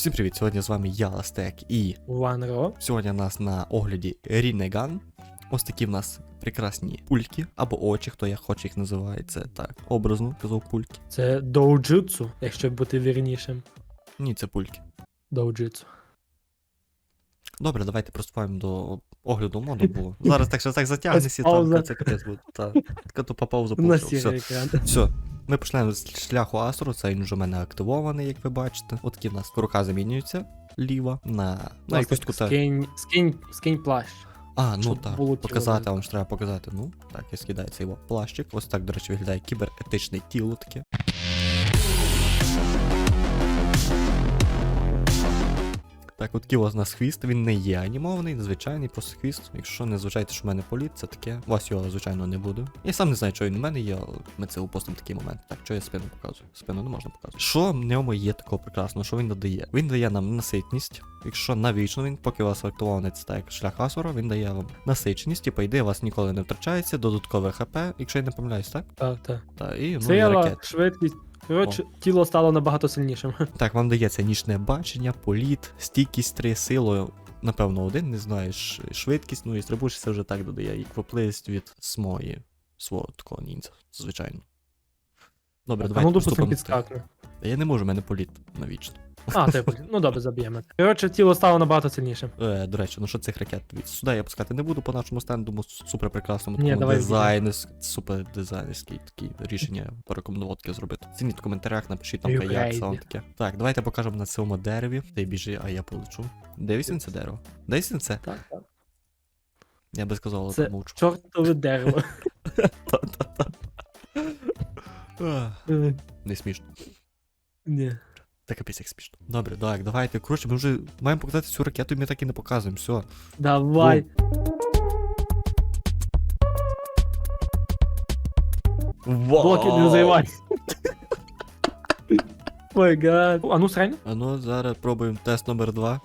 Всім привіт! Сьогодні з вами я, Ластек, і Ванро. сьогодні у нас на огляді Рінеган. Ось такі в нас прекрасні пульки або очі, хто як хоче їх називає. Це так, образно казав пульки. Це доуджитсу, якщо бути вірнішим. Ні, це пульки. Доуджитсу. Добре, давайте приступаємо до огляду моду, бо зараз так що так затягнеться, Ось там це капець буде. Та, така тупа пауза. Все. Все. Ми почнемо з шляху Асуру, це він вже в мене активований, як ви бачите. От такі в нас рука замінюється ліва на, на якусь таку та- Скинь, скинь, скинь плащ. А, ну щоб так, було показати, вам ж треба показати. Ну, так, і скидається його плащик. Ось так, до речі, виглядає кіберетичне тіло таке. Так, от такий у нас хвіст, він не є анімований, звичайний, просто хвіст. Якщо не зважаєте, що в мене політ, це таке. У вас його, звичайно, не буде. Я сам не знаю, що він в мене є, але ми це упустимо такий момент. Так, що я спину показую? Спину не можна показувати. Що в ньому є такого прекрасного, що він додає? Він дає нам наситність. Якщо навічно він, поки у вас актуований це так як шлях Асура, він дає вам насиченість, і по ідеї у вас ніколи не втрачається, додаткове ХП, якщо я не помиляюсь, так? Так, так. Та, і ну, Сила, ракет. швидкість. Коротше, тіло стало набагато сильнішим. Так, вам дається нічне бачення, політ, стійкість 3, силою, напевно, один, не знаєш, швидкість, ну і стрибуш це вже так додає, і квапливість від смої, свого такого ніндзя, звичайно. Добре, А давайте ну, допустим, підскакне. Я не можу, в мене політ навічно. А, типу, ну добре, заб'ємо. Коротше, тіло стало набагато сильнішим. Е, до речі, ну що цих ракет? Сюди я пускати не буду по нашому стенду, супер прекрасному Ні, такому давай дизайнерськ, супер дизайнерський такі рішення порекомендував таке зробити. Цініть в коментарях, напишіть там, як це вам таке. Так, давайте покажемо на цьому дереві. Ти біжи, а я полечу. Дивись на це дерево. Дивись на це. Так, так. Я би сказав, Це помовчу. чортове дерево. Е, Не смішно. Ні. Та капець як смішно. Добре, так, давайте. Коротше, ми вже маємо показати цю ракету, і ми так і не показуємо. Все. Давай. Блоки не займай. Ой, гад. А ну срань. А ну, зараз пробуємо тест номер два.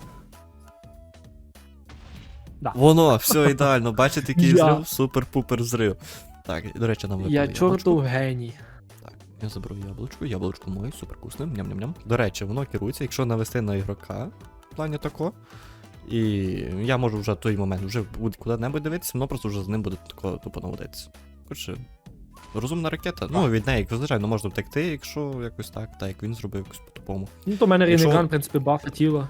Да. Воно, все ідеально. Бачите, який Я. зрив? Супер-пупер зрив. Так, до речі, нам Я яблучко. чортов геній. Я заберу яблучко, яблучко моє, супервкусне, ням-ням-ням. До речі, воно керується, якщо навести на ігрока, в плані тако. І я можу вже в той момент вже куди-небудь дивитися, воно просто вже з ним буде тако тупо наводитися. Коротше, розумна ракета. Ну, від неї, звичайно, можна втекти, якщо якось так, так як він зробив якось по-тупому. Ну, то в мене Якщо- в принципі, бафа тіла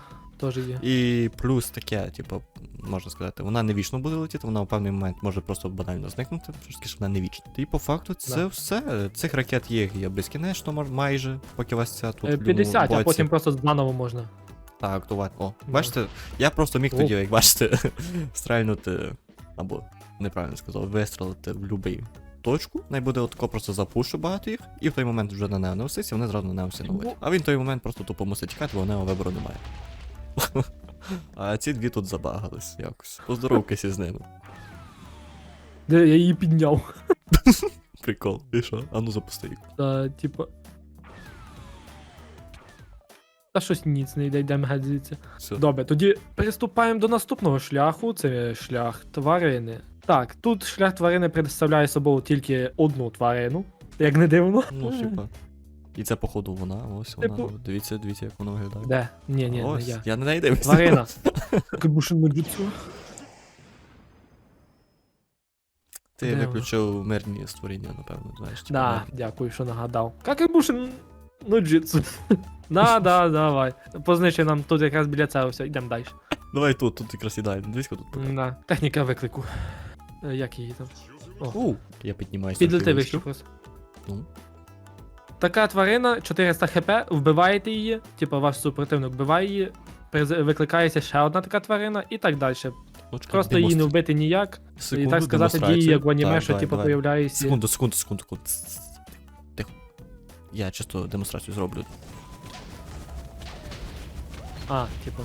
теж є. І плюс таке, типу, можна сказати, вона не вічно буде летіти, вона в певний момент може просто банально зникнути, трошки ж вона не вічна. І по факту це Да. все. Цих ракет є, є безкінечно, майже, поки вас ця тут. Е, в 50, а потім просто заново можна. Так, актувати. О, Да. бачите, я просто міг О. тоді, як бачите, стрельнути, або неправильно сказав, вистрелити в будь-яку точку, най буде отако просто запушу багато їх, і в той момент вже на нео не вони зразу на нео всі наводять. А він в той момент просто тупо мусить тікати, бо у нео вибору немає. А ці дві тут забагались якось. Поздоровкайся з ними. Де я її підняв. Прикол. І що? А ну запусти їх. Та, типу. Та щось ніц, не йде, йдемо геть звідси. Все. Добре, тоді приступаємо до наступного шляху. Це шлях тварини. Так, тут шлях тварини представляє собою тільки одну тварину, як не дивно. Ну, типа. І це, походу, вона, ось вона. Типу- Дивіться, дивіться, як вона виглядає. Де? Ні, ні, не ось, я. я на неї дивлюся. Тварина. Кабушин джутсу. Ти Де вона? виключив мирні створіння, напевно, знаєш. типу, Да, мирні. дякую, що нагадав. Какабушин ну джитсу. Да, да, давай. Позначи нам тут якраз біля цього все, йдемо далі. Давай тут, тут якраз ідеально. Дивись, тут пока. Да. Техніка виклику. Е, Як її там? У, я піднімаюся. Підлети трохи вище. просто. Ну. Така тварина, 400 хп, вбиваєте її, типу ваш супротивник вбиває її, викликається ще одна така тварина і так далі. Ну, Просто її не вбити ніяк. Секунду, і так сказати, дії, як в аніме, Так, що давай, типу давай. появляється. Секунду, секунду, секунду, секунду. Тихо. Я чисто демонстрацію зроблю. А, типу.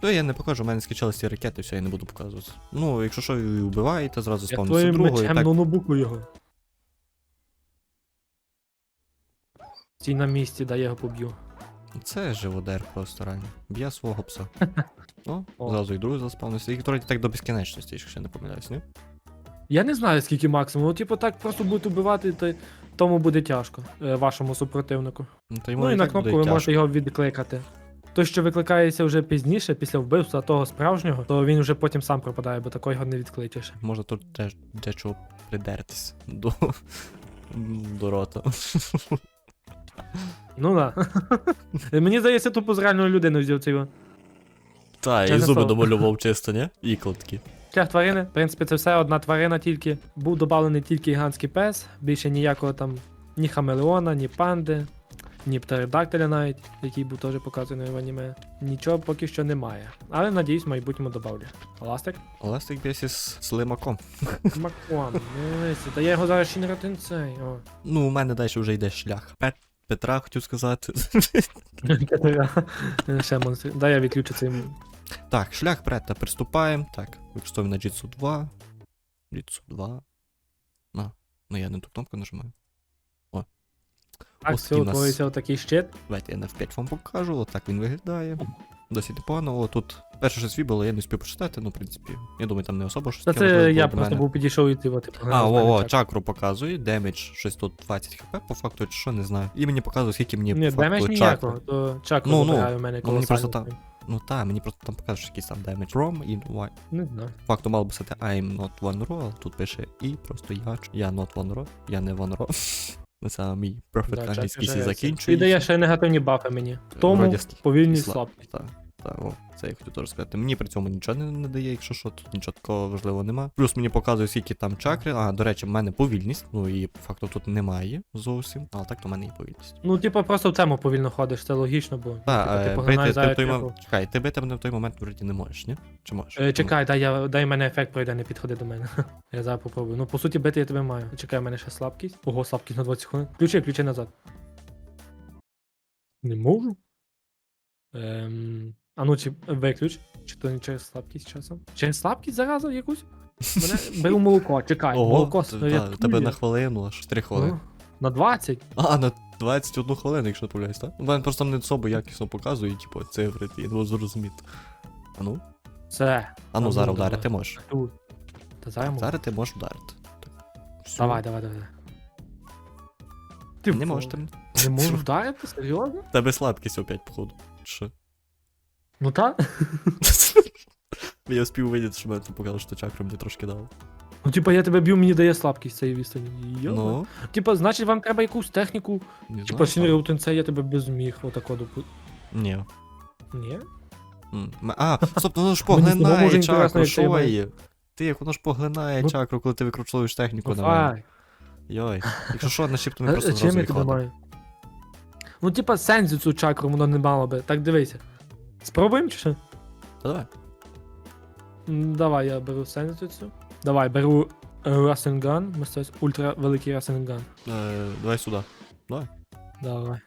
То я не покажу, у мене скачались ці ракети, все, я не буду показувати. Ну, якщо що, і вбиваєте, зразу спавниться другого, і мечем так. на нобуку його. Стій на місці, дай я його поб'ю. Це живодер просто реально. Б'є свого пса. О, зразу і другий заспавнився. І вроді так до безкінечності, якщо я не помиляюсь, ні? Я не знаю, скільки максимум. Ну, типу, так просто будуть убивати, то тому буде тяжко е, вашому супротивнику. Ну, то йому Ну і і на так кнопку буде ви тяжко. можете його відкликати. Той, що викликається вже пізніше, після вбивства того справжнього, то він вже потім сам пропадає, бо такого його не відкличеш. Може тут теж дечого придертись до, до рота. Ну да. Мені здається, тупо з реальної людини взяв цього. Та, і зуби домалював чисто, ні? Ікла такі. Шлях тварини, в принципі, це все одна тварина тільки. Був додавлений тільки гігантський пес, більше ніякого там ні хамелеона, ні панди, ні птеродактиля навіть, який був теж показаний в аніме. Нічого поки що немає. Але надіюсь, в майбутньому добавлю. Ластик? Ластик б'єсь із слимаком. Макуан, дивися, та я його зараз ще не ретинцей. Ну, у мене далі вже йде шлях. Пет Петра хотів сказати. Ще монстр. Дай я відключу цей. так, шлях Претта приступаємо. Так, використовуємо на Jitsu 2. Jitsu 2. На. Ну я не ту кнопку нажимаю. Так, Ось все, такий у нас- утворюється отакий щит. Давайте я на F5 вам покажу, отак він виглядає. Досить непогано. О, тут перше щось вибило, я не спів почитати, ну, в принципі, я думаю, там не особо щось Та таке важливе це я було для просто мене. був підійшов і ти типу. А, о, о, чакру показує, демедж, щось тут 20 хп, по факту, чи що, не знаю. І мені показує, скільки мені Ні, по демедж ніякого, то чакру Ну, ну, в мене ну, мені просто колосально. Ну так, мені просто там показує, що якийсь там демедж from і why. Не знаю. Факту мало би писати I'm not one raw, тут пише і просто я, я not one raw, я не one raw. Це мій Да, англійський закінчується. І дає ще негативні бафи мені. В тому Вроді сл- повільність слаб- слабкість. Так, о, це я хотів теж сказати. Мені при цьому нічого не, не дає, якщо що, тут нічого такого важливого нема. Плюс мені показує, скільки там чакри. А, до речі, в мене повільність, ну і по факту тут немає зовсім. Але так то в мене і повільність. Ну, типу, просто в тему повільно ходиш, це логічно, бо Так, типу, е, ти бити поглинаєш ти в той. Чекай, ти бити мене в той момент вроді не можеш, ні? Чи можеш? Е, чекай, дай, я, дай мене ефект пройде, не підходи до мене. я зараз попробую. Ну, по суті, бити я тебе маю. Чекай, в мене ще слабкість. Ого, слабкість на 20 хвилин. Включи, включи назад. Не можу. Ем... А ну, чи виключ. Чи то не через слабкість часом? Через слабкість зараза якусь? Мене беру молоко, чекай. Ого, молоко рятує. та, тебе на хвилину, аж 3 хвилини. Ну, На 20? А, на 21 хвилину, якщо не помиляюсь, так? У мене просто не особо якісно показує, типу, цифри, я не можу зрозуміти. А ну? Це. А ну зараз давай. вдарити можеш. Тут. Та зараз можу. Зараз ти можеш вдарити. Так. Давай, давай, давай. Ти Не можеш ти. Не можу вдарити? Серйозно? Тебе слабкість опять, походу. Що? Ну так. Я спів видіти, що мене тут показало, що чакра мені трошки дало. Ну, типа, я тебе б'ю, мені дає слабкість цієї відстані. Ну, Типа, значить, вам треба якусь техніку. не Типа. Сінері я тебе безміг, отако допу. Ні. Ні? А, стоп, ну воно ж Мені поглинає чакру, що є? Ти як воно ж поглинає Ну, чакру, коли ти викручуєш техніку Ну, на мене. Йой. Якщо що, нашіптами А, просто зразу виходить. Ну, типа, сензі цю чакру воно не мало би. Так дивися. Спробуємо чи що? Та давай. М, Давай, я беру сензі. Давай, беру Расенган, мистець ультра великий Расенган. Е, Давай сюди. Давай. Давай.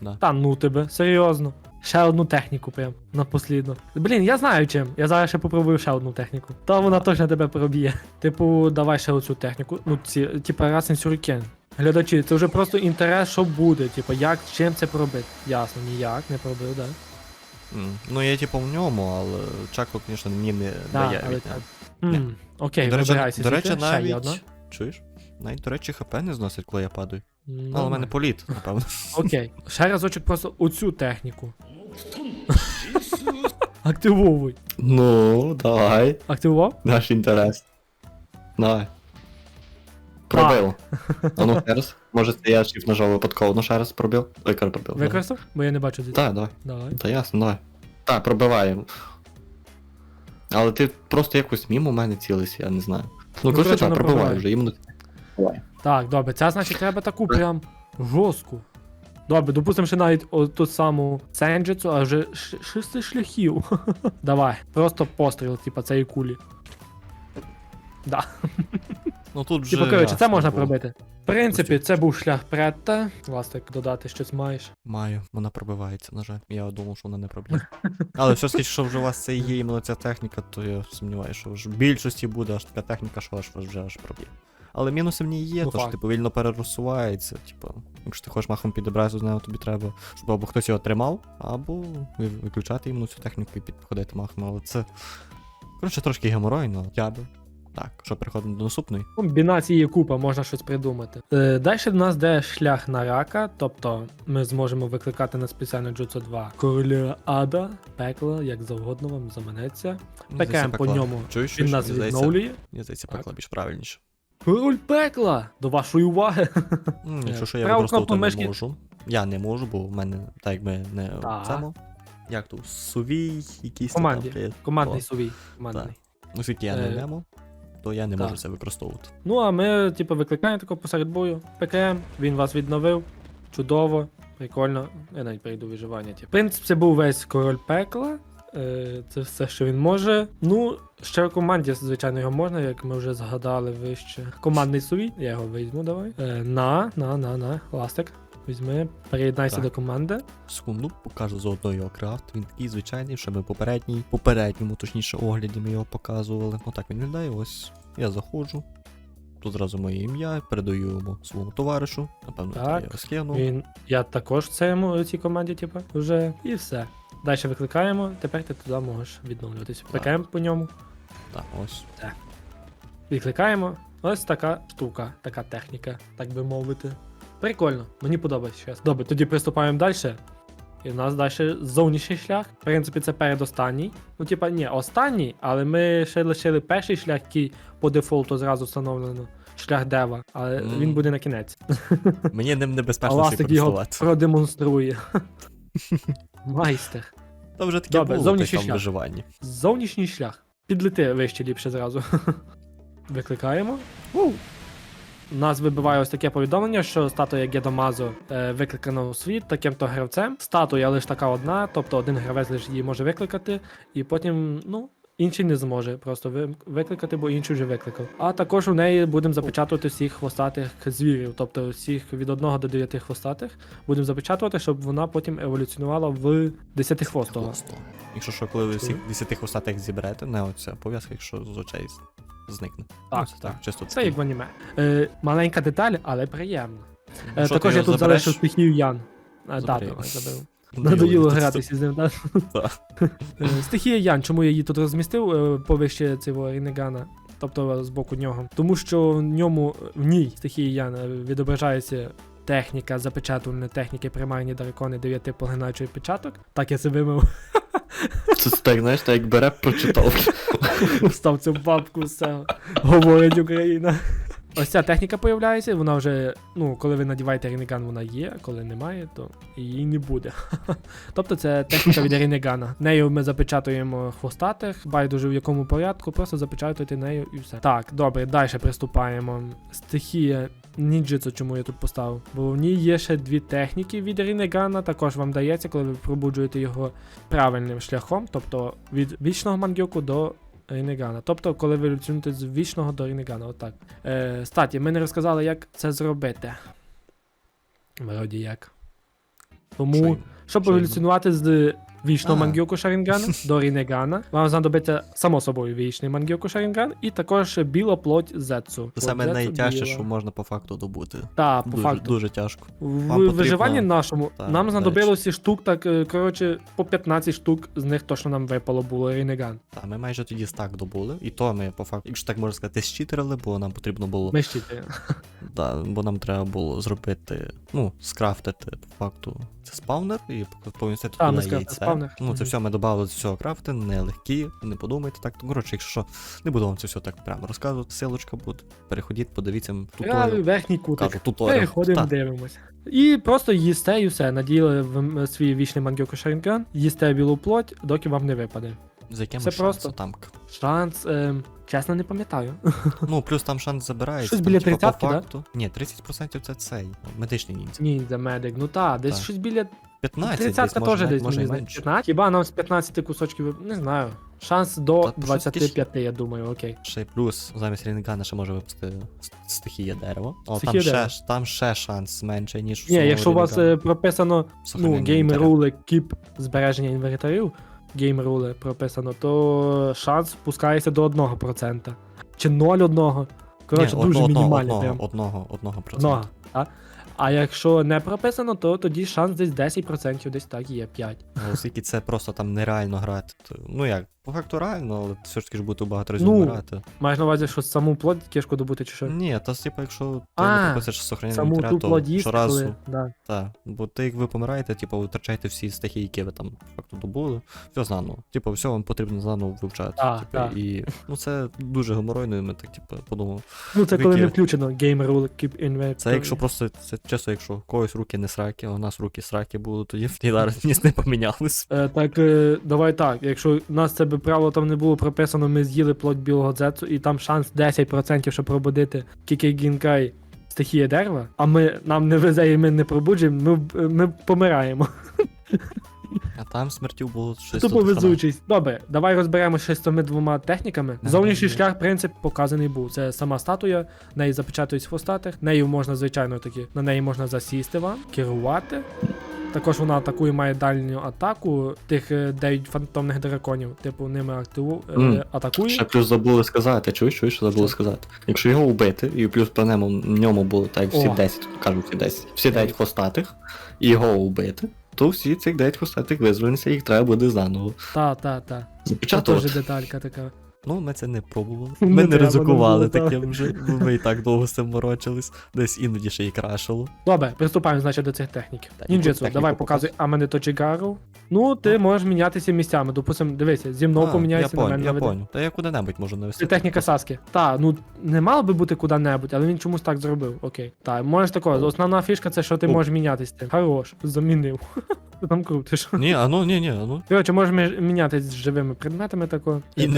Да. Та ну тебе, серйозно. Ще одну техніку прям напослідно. Блін, я знаю чим. Я зараз ще попробую ще одну техніку. Та вона точно тебе проб'є. Типу, давай ще оцю техніку. Ну, ці, типа Расен Сюрикен. Глядачі, це вже просто інтерес, що буде. Типу, як чим це пробити. Ясно, ніяк, не пробив, да? М, Ну, я типу в ньому, але чакру, звісно, мені не Да, дає. але від так. нього. М, Окей, До речі, вибирайся. до речі, звідти. Ще є одна. навіть. Чуєш? Навіть, до речі, хп не зносить, коли я падаю. М, Але в нормально. мене політ, напевно. Окей. Ще разочок просто оцю техніку. Активовуй. Ну, давай, Активував? наш інтерес. Давай. Пробив. А ну ще раз. Може це я shift нажав випадково, ну ще раз пробив. Ой, кар пробив. Використав? Бо я не бачу звідси. Так, давай. Давай. Та ясно, давай. Так, пробиваємо. Але ти просто якось мімо мене цілився, я не знаю. Ну, коротше, коротше, так, пробиваю пробивай. вже, іменно. Давай. Так, добре, це значить треба таку прям жорстку. Добре, допустимо, ще навіть ту саму сенджицу, а вже шести шляхів. Давай, просто постріл, типа цієї кулі. Да. Ну тут вже. Типу, коротше, це ясно можна було. пробити. В принципі, це був шлях Претта. Власне, додати щось маєш. Маю, вона пробивається, на жаль. Я думав, що вона не проб'є. Але все ж що вже у вас це є іменно ця техніка, то я сумніваюся, що вже в більшості буде аж така техніка, що аж вже аж проб'є. Але мінуси в ній є, Ну, то що факт. ти повільно переросувається. Типу, якщо ти хочеш махом підібратися з нею, тобі треба, щоб або хтось його тримав, або ви- виключати іменно цю техніку і підходити махом. Але це. Коротше, трошки геморойно. Я би Так, що переходимо до наступної? Комбінації купа, можна щось придумати. Е, далі в нас де шлях на рака, тобто ми зможемо викликати на спеціальне Джуцо 2 короля ада, пекло, як завгодно вам заманеться. Пекаємо по ньому. Чуєш, Він нас відновлює. Мені здається, Так. пекла більш правильніше. Король пекла! До вашої уваги. М, Е, Якщо що я використовувати не можу. Я не можу, бо в мене так якби не цьому. Як тут? Сувій, якийсь там, Командний сувій. Командний. Оскільки я не Е, немо, то я не так. можу це використовувати. Ну, а ми, типу, викликаємо тако посеред бою. ПКМ, він вас відновив. Чудово, прикольно. Я навіть перейду виживання. Типу. В принципі, це був весь король пекла. Е, Це все, що він може. Ну, ще в команді, звичайно, його можна, як ми вже згадали вище. Командний сувій, я його візьму, давай. Е, На, на, на, на, ластик. Візьми, приєднайся Так. до команди. Секунду, покажу заодно його крафт. Він такий звичайний, що ми попередній, попередньому, точніше, огляді ми його показували. Отак він виглядає. Ось я заходжу. Тут зразу моє ім'я, передаю йому своєму товаришу. Напевно, Так. я його скину. Він, я також в цьому цій команді, типу, вже. І все. Далі викликаємо, тепер ти туди можеш відновлюватися. Так. По ньому. Так, ось. Відкликаємо. Ось така штука, така техніка, так би мовити. Прикольно, мені подобається. Добре, тоді приступаємо далі. І в нас далі зовнішній шлях. В принципі, це передостанній. Ну, типа, ні, останній, але ми ще лишили перший шлях, який по дефолту зразу встановлено. Шлях дева, але Мгм. він буде на кінець. Мені ним небезпечно ще Ластик його продемонструє. Майстер. Та вже таке Добре, було зовнішній шлях. виживанні. Зовнішній шлях. Підлети вище ліпше зразу. Викликаємо. У. Нас вибиває ось таке повідомлення, що статуя Гедомазо е, викликана у світ таким-то гравцем. Статуя лише така одна, тобто один гравець лише її може викликати, і потім, ну. Інший не зможе просто викликати, бо інший вже викликав. А також у неї будемо запечатувати всіх хвостатих звірів, тобто всіх від 1 до 9 хвостатих будемо запечатувати, щоб вона потім еволюціонувала в 10 хвостого. Якщо що, коли ви всіх 10 хвостатих зіберете, не оця пов'язка, якщо з очей зникне. Так, Ось так, чисто Це як в аніме. Е, маленька деталь, але приємна. Ну, Е, що, також я його тут забереш? залишив стихію Ян. А, да, давай, заберу. Ну, Надоїло гратися з ним, так? Так. Е, Стихія Ян, чому я її тут розмістив е, повище цього Рінегана, тобто з боку нього. Тому що в ньому, в ній стихії Ян е, відображається техніка запечатувальної техніки примарні дракони 9 поглинаючий початок. Так я це вимив, Це так, знаєш, так як бере, прочитав. встав цю бабку, все. Говорить Україна. Ось ця техніка появляється, вона вже, ну, коли ви надіваєте Ренеган, вона є, а коли немає, то її не буде. тобто це техніка від Ренегана. Нею ми запечатуємо хвостатих, байдуже в якому порядку, просто запечатуйте нею і все. Так, добре, далі приступаємо. Стихія нінджитсу, чому я тут поставив? Бо в ній є ще дві техніки від Ренегана, також вам дається, коли ви пробуджуєте його правильним шляхом, тобто від вічного мангьоку до Ренегана. Тобто, коли ви еволюціонуєте з вічного до Ренегана, отак. Е, статі, ми не розказали, як це зробити. Вроді як. Тому, Що щоб що еволюціонувати з вічного А. мангьоку Шарінгана до Ренегана, вам знадобиться само собою вічний мангьоку Шарінган і також біла плоть Зетсу. Це саме найтяжче, що можна по факту добути. Так, по Дуже, факту. дуже тяжко. В потрібно- виживанні нашому Так, нам знадобилося штук, так, коротше, по 15 штук, з них то, що нам випало, було Ренеган. Та ми майже тоді стак добули, і то ми по факту, якщо так можна сказати, щитерили, бо нам потрібно було. Ми щити. Да, бо нам треба було зробити, ну, скрафтити по факту це спавнер і повністю А, на туди скрафтили яйце. спавнер. Ну, це все ми додали з цього крафти, нелегкі, не подумайте так. Ну, Коротше, якщо що, не буду вам це все так прямо розказувати, силочка буде. Переходіть, подивіться тут туторіал. верхній кутик. Кажу, туторіал. Переходимо, Так. дивимося. І просто їсте і все. Наділи в свій вічний мангьоку Шарінган, їсте білу плоть, доки вам не випаде. За яким Це шансом просто. там? Шанс, ем, чесно, не пам'ятаю. Ну, плюс там шанс забирається. Щось там, біля типа, 30-ки, по да? факту. Ні, 30% це цей медичний ніндзя. Ніндзя, медик. Ну та, десь Так. щось біля 15 30 десь, може, теж навіть, десь може мені і здається. менше. 15? Хіба нам з 15 кусочків, не знаю. Шанс до Та, то щось 25, я думаю, окей. Ще й плюс замість Рінгана ще може випустити с- стихія дерева. О, Стихія там, дерева. ще, там ще шанс менше, ніж у Ні, самого якщо у вас е, прописано ну, Сохранення гейм інвентаря. рули, кіп збереження інвентарів, гейм рули прописано, то шанс спускається до 1%. Чи 0,1. Коротше, дуже одного, мінімальний. Одного, прям. одного, одного Одного. процента. А? а якщо не прописано, то тоді шанс десь 10%, десь так є 5. Ну, Оскільки це просто там нереально грати. Ну як, По факту реально, але все ж таки ж буде багато разів Ну, вмирати. Маєш на увазі, що саму плоть кішку добути чи що? Ні, та типу, якщо ти А, хочеш сохранити Саму ту плоть то їсти, щоразу. коли... Да. Так, бо ти як ви помираєте, типу, втрачаєте всі стихії, які ви там по факту добули, все заново. Типу, все вам потрібно заново вивчати. Так, типу, так. І ну це дуже геморойно, і ми так, типу, подумали. Ну це коли Вики. не включено Game Rule Keep Inventory. Це якщо просто, це чесно, якщо у когось руки не сраки, а у нас руки сраки були, тоді в зараз ніс не помінялись. Е, так, е, давай так. Якщо нас це би правило там не було прописано, ми з'їли плоть білого дзецу, і там шанс 10%, щоб пробудити Кікейгінкай стихія дерева, а ми нам не везе і ми не пробуджуємо, ми, ми помираємо. А там смертів було щось. Тупо везучість. Добре, давай розберемося ще з тими двома техніками. Зовнішній шлях, принцип, показаний був. Це сама статуя, неї запечатують з хвостатих, нею можна, звичайно таки, на неї можна засісти вам, керувати. Також вона атакує, має дальню атаку тих е, 9 фантомних драконів. Типу ними активу е, Мгм. атакує. Ще плюс забули сказати, чуєш, чуєш, що забули сказати. Якщо його вбити, і плюс по ньому, ньому було так, всі О. 10, кажуть всі 10, всі 9 хвостатих, і його вбити, то всі цих 9 хвостатих визвольняться, їх треба буде заново. Та, та, та. Це теж деталька така. Ну, ми це не пробували. Ми не треба, ризикували таким вже. Ми і так довго з цим морочились. Десь іноді ще й крашило. Добре, приступаємо, значить, до цих техніків. Так, Нінджитсу, давай показуй Амене Точігару. Ну, ти можеш мінятися місцями. Допустим, дивися, зі мною А, поміняйся на мене я понял. Та я куди-небудь можу навести. Це техніка Саски. Та, ну не мало би бути куди-небудь, але він чомусь так зробив. Окей. Так, можеш такого. Основна фішка це що ти можеш мінятись тим. Хорош, замінив. Ти там крутиш. Ні, а ну, ні, ні, а ну. Коротше, можеш мінятись з живими предметами тако. І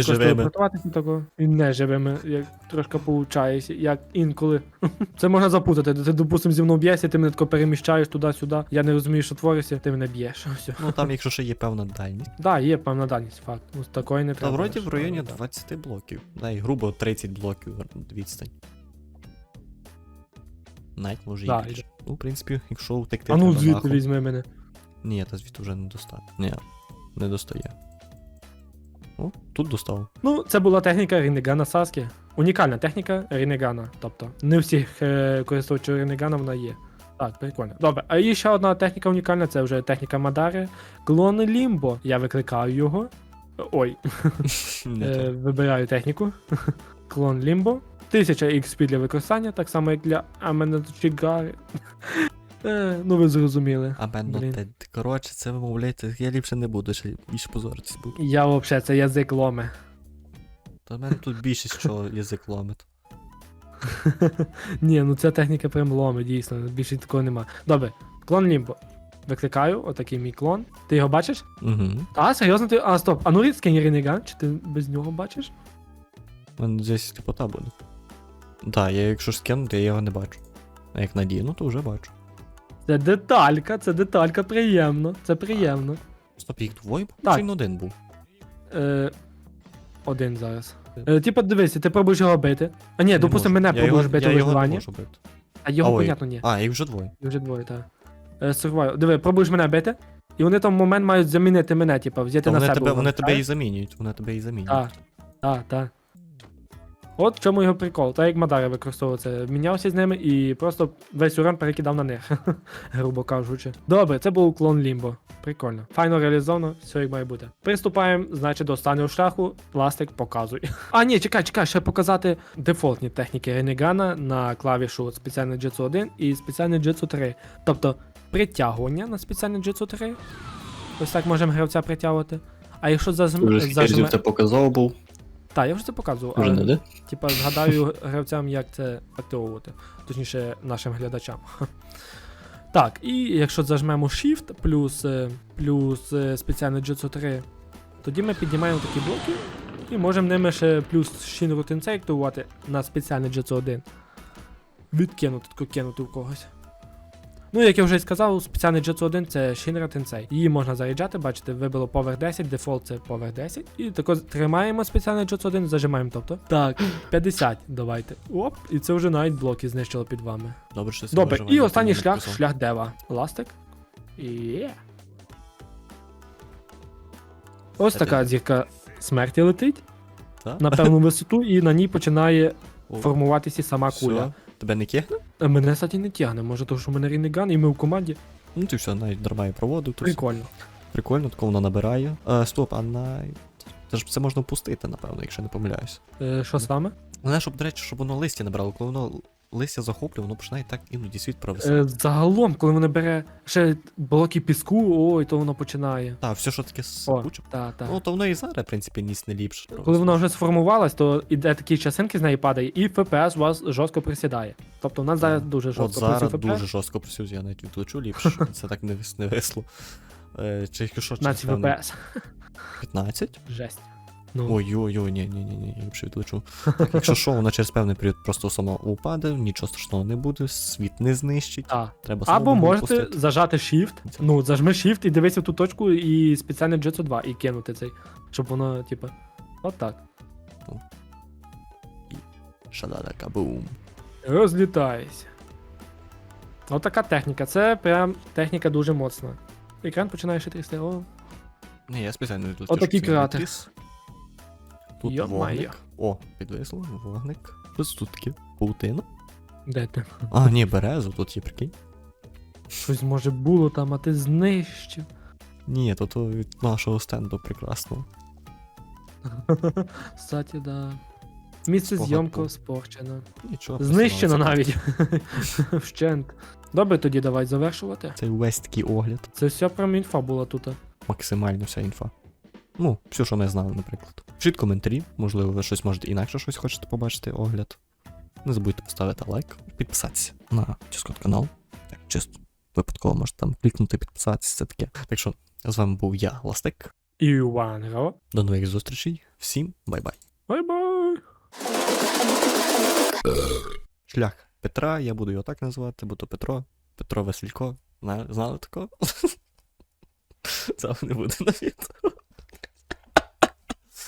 Також неживими. телепортуватися тако. І неживими, як трошки получається, як інколи. Це можна запутати. Ти, допустим, зі мною б'єшся, ти мене тако переміщаєш туди-сюди. Я не розумію, що твориться, ти мене б'єш. Все. Ну там, якщо ще є певна дальність. Да, є певна дальність, факт. Ну, з такої не Та треба. вроді в районі да. 20 блоків. І грубо 30 блоків відстань. Навіть може і Да, більше. Ну, в принципі, якщо втекти А ну треба звідти нахуй. візьми мене. Ні, та звідти вже не достати. Ні, не достає. О, тут достав. Ну, це була техніка Рінегана Саскі. Унікальна техніка Рінегана. Тобто, не всіх е, користувачів Рінегана вона є. Так, прикольно. Добре, а є ще одна техніка унікальна, це вже техніка Мадари. Клон Лімбо. Я викликаю його. Ой, е, вибираю техніку. Клон Лімбо. 1000 XP для використання, так само як для Аменочігари. Е, ну ви зрозуміли. А бенно Блін. те. Коротше, це вимовляйте, я ліпше не буду, ще більше позоритись буду. Я взагалі це язик ломе. Та в мене тут більшість що язик ломить. Ні, ну ця техніка прям ломи, дійсно, більше такого нема. Добре, клон Лімбо. Викликаю, отакий мій клон. Ти його бачиш? Угу. А, серйозно ти. А, стоп. А ну скинь Ренеган, чи ти без нього бачиш? У мене десь типота буде. Так, я якщо ж скину, то я його не бачу. А як надіну, то вже бачу. Це деталька, це деталька, приємно. Це приємно. Стоп, їх двоє був? Так. Чи він один був? Е, один зараз. Е, типа, дивися, ти пробуєш його бити. А ні, Не допустим, можу. мене Я пробуєш його- бити я у його не виживанні. можу бити. А його, ой. понятно, ні. А, їх вже двоє. Їх вже двоє, так. Е, survival. Диви, пробуєш мене бити, і вони там в момент мають замінити мене, типа, взяти То на вони себе. тебе, вони тебе і замінюють. Вони тебе і замінюють. Так, так, так. От в чому його прикол. Так як Мадара використовував це. Мінявся з ними і просто весь урон перекидав на них, грубо кажучи. Добре, це був клон Лімбо. Прикольно. Файно реалізовано, все як має бути. Приступаємо, значить, до останнього шляху. Пластик показуй. А, ні, чекай, чекай, ще показати дефолтні техніки Ренегана на клавішу спеціальний Jitsu 1 і спеціальний Jitsu 3. Тобто притягування на спеціальний Jitsu 3. Ось так можемо гравця притягувати. А якщо Вже зажме... це показав був, Так, я вже це показував, не але де. типа згадаю гравцям, як це активовувати. Точніше, нашим глядачам. Так, і якщо зажмемо Shift плюс, е, плюс е, спеціальний Jutsu 3, тоді ми піднімаємо такі блоки і можемо ними ще плюс Shinru Tensei активувати на спеціальний Jutsu 1. Відкинути, кинути в когось. Ну, як я вже сказав, спеціальний Jutsu 1 це Shinra Tensei. Її можна заряджати, бачите, вибило Power 10, дефолт це Power 10. І тако тримаємо спеціальний Jutsu 1, зажимаємо, тобто. Так, 50 давайте. Оп, і це вже навіть блоки знищило під вами. Добре, що це Добре, і останній шлях написав. шлях дева. Ластик. Є. Ось Це така зірка смерті летить Так? на певну висоту, і на ній починає О, формуватися сама все. куля. Тебе не кигне? А Мене, кстати, не тягне, може, тому що в мене рінеган, і ми в команді. Ну ти все, навіть нормально проводив. то. Прикольно. Прикольно, тако воно набирає. Е, стоп, а на. Це ж це можна впустити, напевно, якщо не помиляюсь. Е, що саме? Головне, щоб, до речі, щоб воно листя набрало. Коли воно листя захоплює, воно починає так іноді світ провисати. Е, загалом, коли воно бере ще блоки піску, ой, то воно починає. Так, все, що таке сипуче. так, так. Ну, то воно і зараз, в принципі, ніс не ліпше. Коли воно вже сформувалось, то іде такі часинки з неї падає, і ФПС у вас жорстко присідає. Тобто у нас зараз дуже От жорстко зараз працює дуже ФПС. жорстко працюю, я навіть відлучу ліпше, щоб це так не, вис- не висло. Е, чи що, через 15 певний- ФПС. 15? Жесть. Ну, Ой-ой-ой, ні, ні, ні, ні, я ліпше відлучу. Так, якщо що, воно через певний період просто само упаде, нічого страшного не буде, світ не знищить. так. Треба Або можете випустити. зажати Shift, ну, зажми Shift і дивися в ту точку і спеціально Jetsu 2 і кинути цей, щоб воно, типу, от так. Шададака бум. Розлітайся. От така техніка. Це прям техніка дуже моцна. Екран починає ще трясти. О, Ні, я спеціально відлучу. Отакий кратер. Тут Йо-моє. вогник. О, підвисло, вогник. Тут тут таке паутина. де ти? А, ні, березу, тут є, прикинь. Щось може було там, а ти знищив. Ні, то то від нашого стенду прекрасного. Кстати, да. Місце зйомки спорчено. Нічого. Знищено навіть. Вщент. Добре, тоді давай завершувати. Це весь такий огляд. Це все прям інфа була тут. Максимально вся інфа. Ну, все, що ми знали, наприклад. Пишіть коментарі, можливо, ви щось можете інакше щось хочете побачити огляд. Не забудьте поставити лайк, підписатися на Чискот канал. Так, чисто випадково можете там клікнути, підписатися, це таке. Так що, з вами був я, Ластик. Іван Ро. До нових зустрічей. Всім бай-бай. Бай-бай. Шлях Петра, я буду його так називати, бо то Петро, Петро Василько. Знали такого? Це не буде на відео.